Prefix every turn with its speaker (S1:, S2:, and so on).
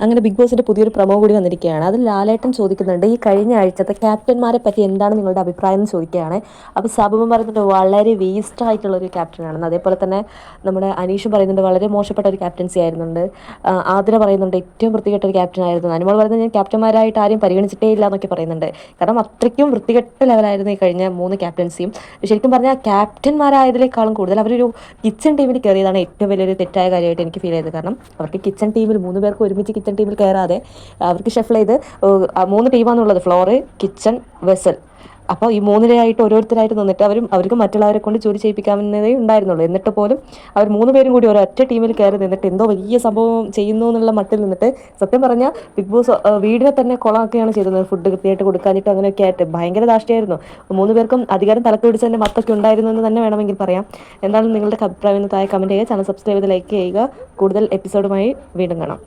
S1: അങ്ങനെ ബിഗ് ബോസിന്റെ പുതിയൊരു പ്രമോ കൂടി വന്നിരിക്കുകയാണ്. അതിൽ ലാലേട്ടൻ ചോദിക്കുന്നുണ്ട് ഈ കഴിഞ്ഞ ആഴ്ചത്തെ ക്യാപ്റ്റന്മാരെ പറ്റി എന്താണ് നിങ്ങളുടെ അഭിപ്രായം? എന്ന് ചോദിക്കുകയാണ്. അപ്പോൾ സബബൻ പറയുന്നുണ്ട് വളരെ വേസ്റ്റ് ആയിട്ടുള്ള ഒരു ക്യാപ്റ്റനാണെന്ന് അതേപോലെ തന്നെ നമ്മുടെ അനീഷും പറയുന്നുണ്ട് വളരെ മോശപ്പെട്ട ഒരു ക്യാപ്റ്റൻസി ആയിരുന്നുണ്ട്. ആതിര പറയുന്നുണ്ട് ഏറ്റവും വൃത്തികെട്ട ഒരു ക്യാപ്റ്റൻ ആയിരുന്നു. അനുമോൾ പറയുന്നത് ഞാൻ ക്യാപ്റ്റന്മാരായിട്ട് ആരും പരിഗണിച്ചിട്ടേ ഇല്ല എന്നൊക്കെ പറയുന്നുണ്ട്. കാരണം അത്രയ്ക്കും വൃത്തികെട്ട ലെവലായിരുന്നു ഈ കഴിഞ്ഞ മൂന്ന് ക്യാപ്റ്റൻസിയും ശരിക്കും പറഞ്ഞാൽ ക്യാപ്റ്റന്മാരായതിനേക്കാളും കൂടുതൽ അവരൊരു കിച്ചൺ ടീമിൽ കയറിയതാണ് ഏറ്റവും വലിയൊരു തെറ്റായ കാര്യമായിട്ട് എനിക്ക് ഫീൽ ചെയ്തത്. കാരണം അവർക്ക് കിച്ചൺ ടീമിൽ മൂന്ന് പേർക്ക് ഒരുമിച്ച് കിച്ചൺ ടീമിൽ കയറാതെ അവർക്ക് ഷെഫിൾ ചെയ്ത് മൂന്ന് ടീമാണെന്നുള്ളത് ഫ്ലോറ് കിച്ചൺ വെസൽ അപ്പോൾ ഈ മൂന്നിലായിട്ട് ഓരോരുത്തരായിട്ട് നിന്നിട്ട് അവരും അവർക്ക് മറ്റുള്ളവരെ കൊണ്ട് ജോലി ചെയ്യിപ്പിക്കാവുന്നതേ ഉണ്ടായിരുന്നുള്ളൂ. എന്നിട്ട് പോലും അവർ മൂന്ന് പേരും കൂടി ഒരൊറ്റ ടീമിൽ കയറി നിന്നിട്ട് എന്തോ വലിയ സംഭവം ചെയ്യുന്നു എന്നുള്ള മട്ടിൽ നിന്നിട്ട് സത്യം പറഞ്ഞാൽ ബിഗ് ബോസ് വീടിനെ തന്നെ കൊളാക്കുകയാണ് ചെയ്തത് ഫുഡ് കൃത്യമായിട്ട് കൊടുക്കാനിട്ട് അങ്ങനെയൊക്കെ ആയിട്ട് ഭയങ്കര ദാഷ്ടിയായിരുന്നു മൂന്ന് പേർക്കും അധികാരം തലക്ക് പിടിച്ച് തന്നെ മത്തൊക്കെ ഉണ്ടായിരുന്നു എന്ന് തന്നെ വേണമെങ്കിൽ പറയാം. എന്തായാലും നിങ്ങളുടെ അഭിപ്രായം താഴെ കമന്റ് ചെയ്യുക. ചാനൽ സബ്സ്ക്രൈബ് ചെയ്ത് ലൈക്ക് ചെയ്യുക. കൂടുതൽ എപ്പിസോഡുമായി വീണ്ടും കാണാം.